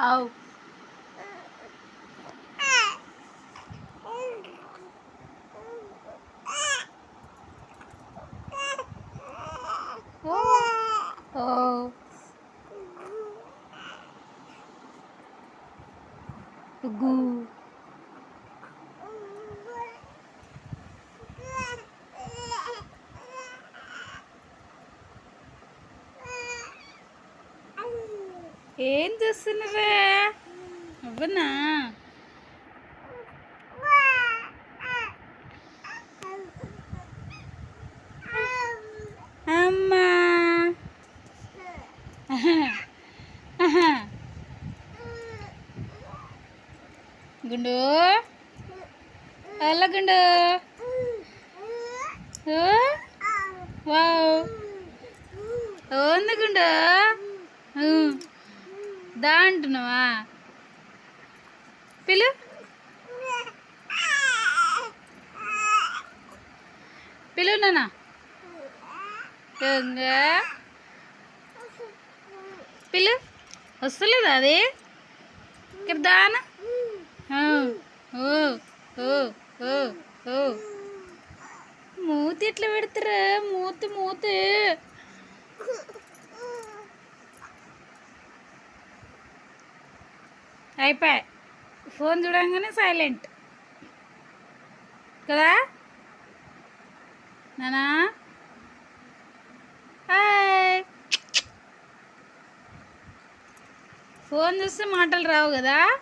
Ow. Oh. Oh. Gugu. ఏం చేస్తున్నారా అవ్వనా అమ్మా. గుండు. అలా గుండు. వావ్. ఉంది గుండు? దా అంటున్నావా? పిలు. పిలు నానా పిలు. వస్తలేదా అది? ఇక్కడ దానా ఓ ఓ ఓ ఓ మూతి ఎట్లా పెడతారా? మూతి మూతి. అయిపోయి. ఫోన్ చూడంగానే సైలెంట్. కదా? నానా? హాయ్. ఫోన్ చూస్తే మాటలు రావు కదా?